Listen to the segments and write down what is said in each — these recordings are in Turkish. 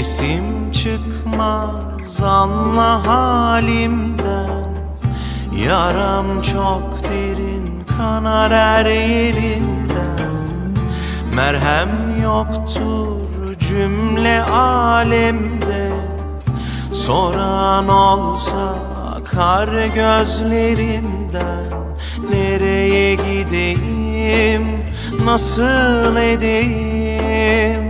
Sesim çıkmaz anla halimden. Yaram çok derin kanar her yerinden. Merhem yoktur cümle alemde. Soran olsa kar gözlerimden. Nereye gideyim nasıl edeyim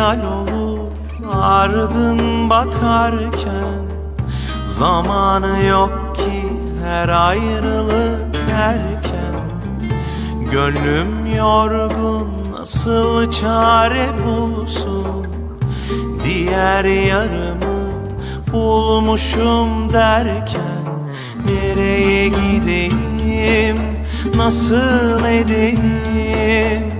Dilim lal olur. Ardın bakarken Zamanı yok ki her ayrılık erken. Gönlüm yorgun nasıl çare bulsun? Diğer yarımı bulmuşum derken Nereye gideyim nasıl edeyim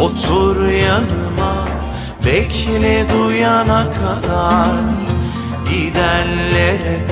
Otur yanıma bekle duyana kadar. Gidenlere